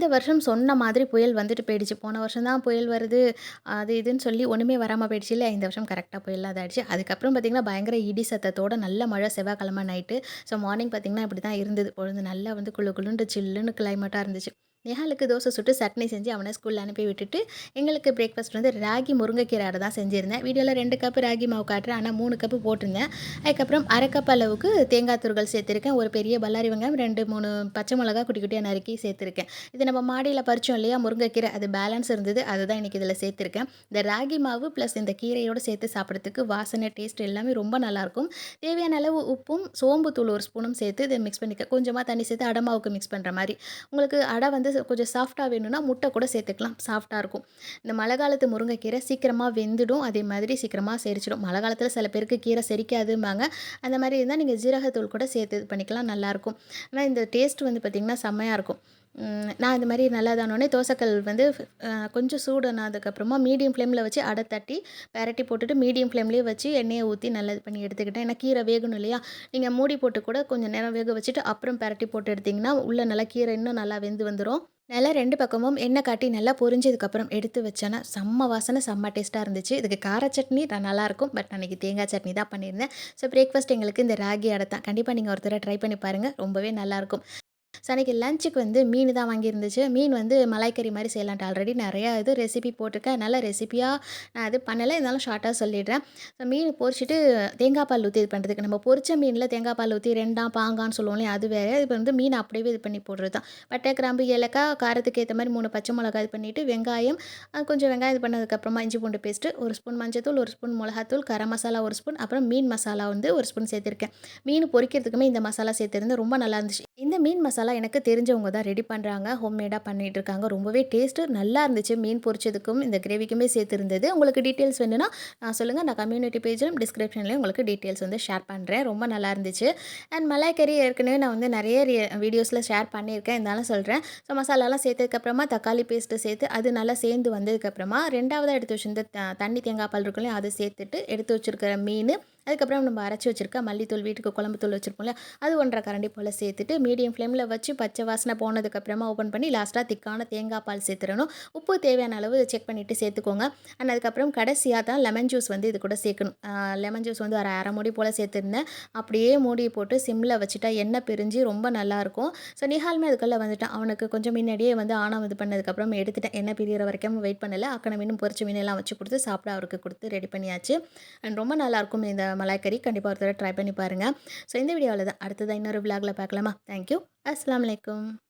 இந்த வருஷம் சொன்ன மாதிரி புயல் வந்துட்டு போயிடுச்சு. போன வருஷம் தான் புயல் வருது, அது இதுன்னு சொல்லி ஒன்றுமே வராமல் போயிடுச்சு இல்லை இந்த வருஷம் கரெக்டாக புயல்லாம் இதாயிடுச்சு. அதுக்கப்புறம் பார்த்தீங்கன்னா, பயங்கர இடி சத்தத்தோட நல்ல மழை செவ்வாய்க்கிழமை நைட்டு. ஸோ மார்னிங் பார்த்திங்கன்னா இப்படி தான் இருந்தது. பொழுது நல்லா வந்து குளு குழுண்டு சில்லுன்னு கிளைமேட்டாக இருந்துச்சு. நிஹாலுக்கு தோசை சுட்டு சட்னி செஞ்சு அவனை ஸ்கூலில் அனுப்பி விட்டுட்டு, எங்களுக்கு பிரேக்ஃபாஸ்ட் வந்து ராகி முருங்கைக்கீரை அடை தான் செஞ்சுருந்தேன் வீடியோவில் ரெண்டு கப் ராகி மாவு காட்டுறேன். ஆனால் மூணு கப்பு போட்டிருந்தேன். அதுக்கப்புறம் அரை கப் அளவுக்கு தேங்காய் துருகள் சேர்த்துருக்கேன். ஒரு பெரிய பல்லாரி வெங்காயம், 2, 3 பச்சை மிளகா குட்டி குட்டியாக நறுக்கி சேர்த்துருக்கேன். இது நம்ம மாடியில் பறிச்சோம் இல்லையா முருங்கைக்கீரை, அது பேலன்ஸ் இருந்தது. அதுதான் இன்றைக்கி இதில் சேர்த்துருக்கேன். இந்த ராகி மாவு ப்ளஸ் இந்த கீரையோடு சேர்த்து சாப்பிட்றதுக்கு வாசனை, டேஸ்ட் எல்லாமே ரொம்ப நல்லாயிருக்கும். தேவையான அளவு உப்பும், சோம்பு தூள் ஒரு ஸ்பூனும் சேர்த்து இதை மிக்ஸ் பண்ணிக்க. கொஞ்சமாக தண்ணி சேர்த்து அடை மாவுக்கு மிக்ஸ் பண்ணுற மாதிரி உங்களுக்கு அடை வந்து கொஞ்சம் சாஃப்டாக வேணும்னா முட்டை கூட சேர்த்துக்கலாம். சாஃப்டாக இருக்கும். இந்த மழை காலத்து முருங்கைக்கீரை சீக்கிரமாக வெந்துடும். அதே மாதிரி சீக்கிரமாக செரிச்சிடும். மழை காலத்தில் சில பேருக்கு கீரை செரிக்காதும்பாங்க. அந்த மாதிரி இருந்தால் நீங்கள் ஜீரகத்தூள் கூட சேர்த்து இது பண்ணிக்கலாம். நல்லாயிருக்கும். ஆனால் இந்த டேஸ்ட் வந்து பார்த்தீங்கன்னா, செம்மையாக இருக்கும். நான் இந்த மாதிரி நல்லா இதானோனே தோசைக்கல் வந்து கொஞ்சம் சூடானதுக்கப்புறமா மீடியம் ஃப்ளேமில் வச்சு அடை தட்டி, பரட்டி போட்டுட்டு மீடியம் ஃப்ளேம்லேயே வச்சு எண்ணெயை ஊற்றி நல்லா இது பண்ணி எடுத்துக்கிட்டேன். ஏன்னா கீரை வேகணும் இல்லையா? நீங்கள் மூடி போட்டு கூட கொஞ்சம் நேரம் வேக வச்சுட்டு, அப்புறம் பெரட்டி போட்டு எடுத்திங்கன்னா உள்ளே நல்லா கீரை இன்னும் நல்லா வெந்து வந்துடும் நல்லா ரெண்டு பக்கமும் எண்ணெய் காட்டி நல்லா பொரிஞ்சதுக்கப்புறம் எடுத்து வச்சேன்னா, செம்ம வாசனை, செம்ம டேஸ்ட்டாக இருந்துச்சு. இதுக்கு கார சட்னி தான் நல்லாயிருக்கும். பட் அன்றைக்கி தேங்காய் சட்னி தான் பண்ணியிருந்தேன். ஸோ பிரேக்ஃபாஸ்ட் எங்களுக்கு இந்த ராகி அடை தான். கண்டிப்பாக நீங்கள் ஒருத்தர ட்ரை பண்ணி பாருங்கள் ரொம்பவே நல்லாயிருக்கும். ஸோ அன்னைக்கு லஞ்சுக்கு வந்து மீன் தான் வாங்கியிருந்துச்சு. மீன் வந்து மலாய்க்கறி மாதிரி செய்யலான்ட்டு ஆல்ரெடி நிறையா இது ரெசிபி போட்டிருக்கேன். நல்ல ரெசிபியாக நான் இது பண்ணலை இருந்தாலும் ஷார்ட்டாக சொல்லிடுறேன். ஸோ மீன் பொரிச்சிட்டு தேங்காய் பால் ஊற்றி இது பண்ணுறதுக்கு நம்ம பொரிச்ச மீனில் தேங்காய் பால் ஊற்றி ரெண்டாம் பாங்கான்னு சொல்லுவோம் இல்லையா? அது வேறு இப்போ வந்து மீன் அப்படியே இது பண்ணி போடுறது தான். பட்டை, கிராம்பு, ஏலக்காய், காரத்துக்கு ஏற்ற மாதிரி மூணு பச்சை மிளகாய் இது பண்ணிவிட்டு வெங்காயம் கொஞ்சம் வெங்காயம் இது பண்ணதுக்கப்புறமா இஞ்சி பூண்டு பேஸ்ட்டு, ஒரு ஸ்பூன் மஞ்சத்தூள், ஒரு ஸ்பூன் மிளகாத்தூள், கரம் மசாலா ஒரு ஸ்பூன், அப்புறம் மீன் மசாலா வந்து ஒரு ஸ்பூன் சேர்த்துருக்கேன். மீன் பொரிக்கிறதுக்குமே இந்த மசாலா சேர்த்துருந்து ரொம்ப நல்லா இருந்துச்சு. இந்த மீன் மசாலா எனக்கு தெரிஞ்சவங்க தான் ரெடி பண்ணுறாங்க ஹோம்மேடாக பண்ணிகிட்ருக்காங்க ரொம்பவே டேஸ்ட்டு நல்லா இருந்துச்சு. மீன் பொரிச்சதுக்கும், இந்த கிரேவிக்குமே சேர்த்திருந்தது. உங்களுக்கு டீட்டெயில்ஸ் வேணும்னா நான் சொல்லுங்கள் நான் கம்யூனிட்டி பேஜிலும் டிஸ்கிரிப்ஷன்லேயும் உங்களுக்கு டீட்டெயில்ஸ் வந்து ஷேர் பண்ணுறேன் ரொம்ப நல்லா இருந்துச்சு. அண்ட் மலாய்க்கறி ஏற்கனவே நான் வந்து நிறைய வீடியோஸில் ஷேர் பண்ணியிருக்கேன். இருந்தாலும் சொல்கிறேன் ஸோ மசாலாலாம் சேர்த்ததுக்கப்புறமா தக்காளி பேஸ்ட்டு சேர்த்து, அது நல்லா சேர்ந்து வந்ததுக்கப்புறமா ரெண்டாவதாக எடுத்து வச்சிருந்த தண்ணி தேங்காய் பால் இருக்குல்லையும் அதை சேர்த்துட்டு, எடுத்து வச்சிருக்கிற மீன் அதுக்கப்புறம் நம்ம அரைச்சி வச்சுருக்க மல்லித்தூள், வீட்டுக்கு குழம்பு தூள் வச்சுருப்போம்ல அது 1 1/2 கரண்டி போல் சேர்த்துட்டு, மீடியம் ஃப்ளேமில் வச்சு பச்சை வாசனை போனதுக்கப்புறமா ஓப்பன் பண்ணி லாஸ்ட்டாக திக்கான தேங்காய் பால் சேர்த்துடணும் உப்பு தேவையான அளவு செக் பண்ணிவிட்டு சேர்த்துக்கோங்க. அண்ட் அதுக்கப்புறம் கடைசியாக தான் லெமன் ஜூஸ் வந்து இது கூட சேர்க்கணும். லெமன் ஜூஸ் வந்து ஒரு அரை மூடி போல் சேர்த்துருந்தேன். அப்படியே மூடி போட்டு சிம்மில் வச்சுட்டா எண்ணெய் பிரிஞ்சு ரொம்ப நல்லாயிருக்கும். ஸோ நிஹாலுமே அதுக்குள்ளே வந்துட்டான். அவனுக்கு கொஞ்சம் முன்னாடியே வந்து ஆணவம் இது பண்ணதுக்கப்புறம் எடுத்துட்டேன். எண்ணெய் பிரியிற வரைக்கும் வெயிட் பண்ணலை ஆக்கின மீனும், பொரிச்ச மீனெல்லாம் வச்சு கொடுத்து சாப்பிட அவருக்கு கொடுத்து ரெடி பண்ணியாச்சு. அண்ட் ரொம்ப நல்லாயிருக்கும் இந்த மலாய்க்கறி. கறி ஒரு தடவ ட்ரை பண்ணி பாருங்க. ஸோ இந்த வீடியோ அவ்வளோதான். அடுத்ததாக இன்னொரு விளாக்ல பார்க்கலாமா? Thank you. வலைக்கம்